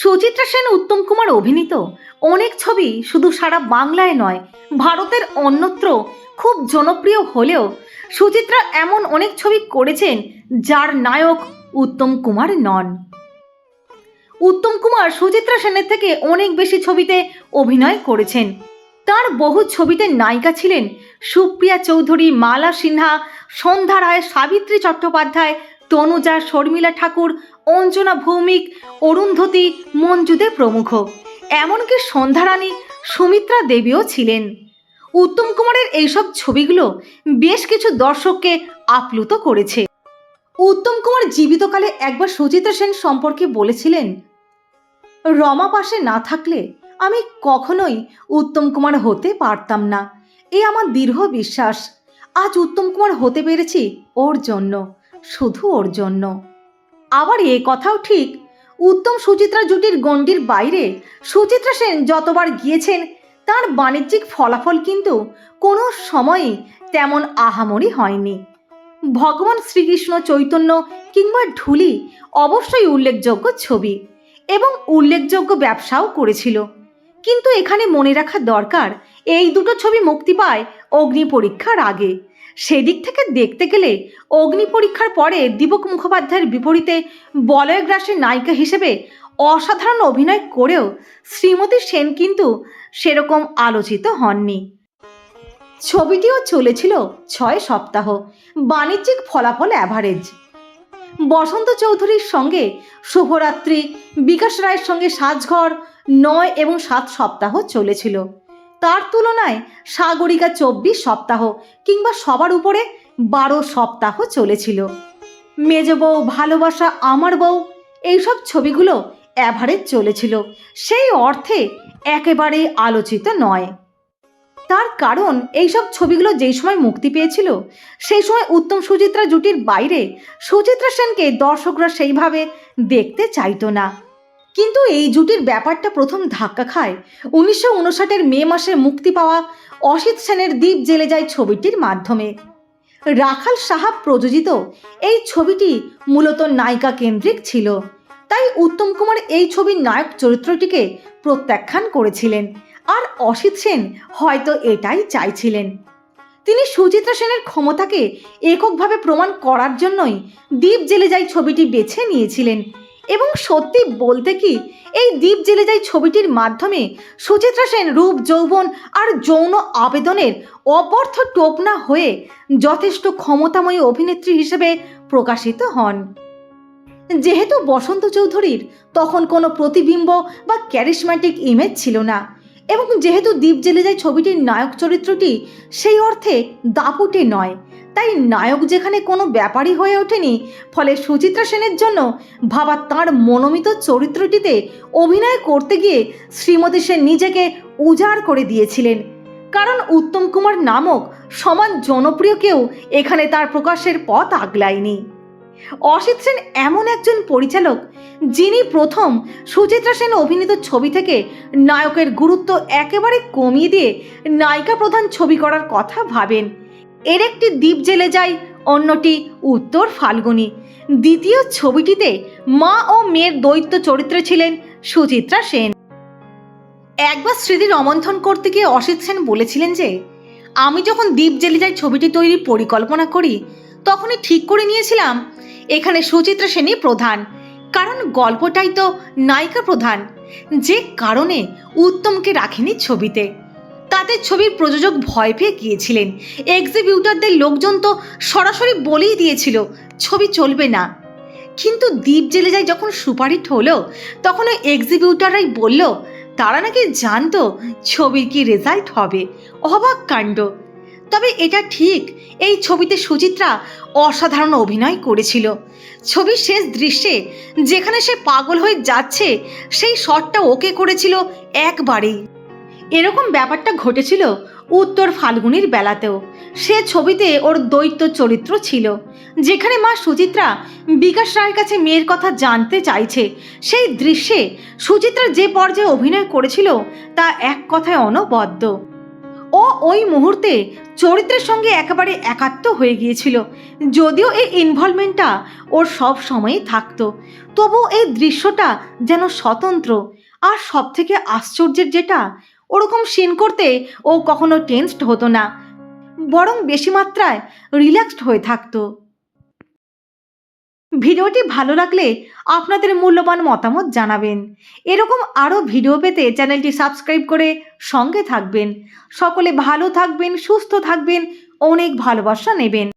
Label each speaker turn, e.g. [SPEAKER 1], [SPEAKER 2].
[SPEAKER 1] সুচিত্রা সেন উত্তম কুমার অভিনীত। অনেক ছবি শুধু সারা বাংলায় নয়, ভারতের অন্যত্র খুব জনপ্রিয় হলেও সুচিত্রা এমন অনেক ছবি করেছেন যার নায়ক উত্তম কুমার নন। উত্তম কুমার সুচিত্রা সেনের থেকে অনেক বেশি ছবিতে অভিনয় করেছেন। তার বহু ছবিতে নায়িকা ছিলেন সুপ্রিয়া চৌধুরী, মালা সিনহা, সন্ধ্যা রায়, সাবিত্রী চট্টোপাধ্যায় তনুজা, শর্মিলা ঠাকুর, অঞ্জনা ভৌমিক, অরুন্ধতী, মঞ্জুদে প্রমুখ। এমনকি সন্ধ্যারানী সুমিত্রা দেবীও ছিলেন। উত্তম কুমারের এইসব ছবিগুলো বেশ কিছু দর্শককে আপ্লুত করেছে। উত্তম কুমার জীবিতকালে একবার সুচিত্রা সেন সম্পর্কে বলেছিলেন, রমা পাশে না থাকলে আমি কখনোই উত্তম কুমার হতে পারতাম না। এ আমার দীর্ঘ বিশ্বাস। আজ উত্তম কুমার হতে পেরেছি ওর জন্য। শুধু ওর জন্য। আবার এ কথাও ঠিক। উত্তম সুচিত্রা জুটির গণ্ডির বাইরে সুচিত্রা সেন যতবার গিয়েছেন, তার বাণিজ্যিক ফলাফল কিন্তু কোনো সময়ই তেমন আহামরি হয়নি। ভগবান শ্রীকৃষ্ণ চৈতন্য কিংবা ঢুলি অবশ্যই উল্লেখযোগ্য ছবি এবং উল্লেখযোগ্য ব্যবসাও করেছিল। কিন্তু এখানে মনে রাখা দরকার, এই দুটো ছবি মুক্তি পায় অগ্নি পরীক্ষার আগে। সেদিক থেকে দেখতে গেলে অগ্নি পরীক্ষার পরে দীপক মুখোপাধ্যায়ের বিপরীতে বলয়গ্রাসের নায়িকা হিসেবে অসাধারণ অভিনয় করেও শ্রীমতী সেন কিন্তু সেরকম আলোচিত হননি। ছবিটিও চলেছিল ছয় সপ্তাহ, বাণিজ্যিক ফলাফল অ্যাভারেজ বসন্ত চৌধুরীর সঙ্গে শুভরাত্রি, বিকাশ রায়ের সঙ্গে সাজঘর নয় এবং সাত সপ্তাহ চলেছিল। তার তুলনায় সাগরিকা চব্বিশ সপ্তাহ কিংবা সবার উপরে বারো সপ্তাহ চলেছিল। মেজ বউ, ভালোবাসা আমার বউ, এইসব ছবিগুলো অ্যাভারেজ চলেছিল। সেই অর্থে একেবারে আলোচিত নয়। তার কারণ এইসব ছবিগুলো যেই সময় মুক্তি পেয়েছিল, সেই সময় উত্তম সুচিত্রা জুটির বাইরে সুচিত্রা সেনকে দর্শকরা সেইভাবে দেখতে চাইতো না। কিন্তু এই জুটির ব্যাপারটা প্রথম ধাক্কা খায়। উনিশশো উনষাটের মে মাসে মুক্তি পাওয়া অসিত সেনের দ্বীপ জেলে যায় ছবিটির মাধ্যমে। রাখাল সাহাব প্রযোজিত এই ছবিটি মূলত নায়িকা কেন্দ্রিক ছিল। তাই উত্তম কুমার এই ছবির নায়ক চরিত্রটিকে প্রত্যাখ্যান করেছিলেন। আর অসিত সেন হয়তো এটাই চাইছিলেন। তিনি সুচিত্রা সেনের ক্ষমতাকে এককভাবে প্রমাণ করার জন্যই দ্বীপ জেলে যায় ছবিটি বেছে নিয়েছিলেন। এবং সত্যি বলতে কি, এই দ্বীপ জেলে যায় ছবিটির মাধ্যমে সুচিত্রা সেন, রূপ, যৌবন আর যৌন আবেদনের অপর্থ টোপনা হয়ে যথেষ্ট ক্ষমতাময়ী অভিনেত্রী হিসেবে প্রকাশিত হন। যেহেতু বসন্ত চৌধুরীর তখন কোনো প্রতিবিম্ব বা ক্যারিসম্যাটিক ইমেজ ছিল না এবং যেহেতু দ্বীপ জেলে যায় ছবিটির নায়ক চরিত্রটি সেই অর্থে দাপুটে নয় তাই নায়ক যেখানে কোনো ব্যাপারই হয়ে ওঠেনি, ফলে সুচিত্রা সেনের জন্য ভাবা তাঁর মনোমিত চরিত্রটিতে অভিনয় করতে গিয়ে শ্রীমতী সেন নিজেকে উজাড় করে দিয়েছিলেন। কারণ উত্তম কুমার নামক সমান জনপ্রিয় কেউ এখানে তার প্রকাশের পথ আগলায়নি। অসিত সেন এমন একজন পরিচালক যিনি প্রথম সুচিত্রা সেন অভিনীত ছবি থেকে নায়কের গুরুত্ব একেবারে কমিয়ে দিয়ে নায়িকা প্রধান ছবি করার কথা ভাবেন। এর একটি দ্বীপ জেলে যায় অন্যটি উত্তর ফাল্গুনি। দ্বিতীয় ছবিটিতে মা ও মেয়ের দৈত্য চরিত্রে ছিলেন সুচিত্রা সেন। একবার স্মৃতি রমন্থন করতে গিয়ে অসিত সেন বলেছিলেন যে, আমি যখন দ্বীপ জেলে যাই ছবিটি তৈরির পরিকল্পনা করি, তখনই ঠিক করে নিয়েছিলাম। এখানে সুচিত্রা সেনই প্রধান। কারণ গল্পটাই তো নায়িকা প্রধান। যে কারণে উত্তমকে রাখেনি ছবিতে। তাতে ছবির প্রযোজক ভয় পেয়ে গিয়েছিলেন। এক্সিবিউটারদের লোকজন তো সরাসরি বলেই দিয়েছিল, ছবি চলবে না। কিন্তু দ্বীপ জেলে যায় যখন সুপারহিট হলো, তখন ওই এক্সিবিউটাররাই বলল, তারা নাকি জানতো ছবির কি রেজাল্ট হবে। অবাক কাণ্ড। তবে এটা ঠিক, এই ছবিতে সুচিত্রা অসাধারণ অভিনয় করেছিল। ছবির শেষ দৃশ্যে যেখানে সে পাগল হয়ে যাচ্ছে, সেই শটটা ওকে করেছিল একবারেই। এরকম ব্যাপারটা ঘটেছিল উত্তর ফাল্গুনির বেলাতেও। সে ছবিতে ওর দৈত্য চরিত্র ছিল, যেখানে মা সুচিত্রা বিকাশ রায়ের কাছে মেয়ের কথা জানতে চাইছে। সেই দৃশ্যে সুচিত্রা যে পর্যায়ে অভিনয় করেছিল তা এক কথায় অনবদ্য। ও ওই মুহূর্তে চরিত্রের সঙ্গে একেবারে একাত্ম হয়ে গিয়েছিল, যদিও এই ইনভলভমেন্টটা ওর সব সময়ই থাকতো। তবু এই দৃশ্যটা যেন স্বতন্ত্র, আর সব থেকে আশ্চর্যের যেটা ওরকম সিন করতে ও কখনো টেন্সড হতো না, বরং বেশি মাত্রায় রিল্যাক্সড হয়ে থাকতো। ভিডিওটি ভালো লাগলে আপনাদের মূল্যবান মতামত জানাবেন। এরকম আরও ভিডিও পেতে চ্যানেলটি সাবস্ক্রাইব করে সঙ্গে থাকবেন। সকলে ভালো থাকবেন, সুস্থ থাকবেন, অনেক ভালোবাসা নেবেন।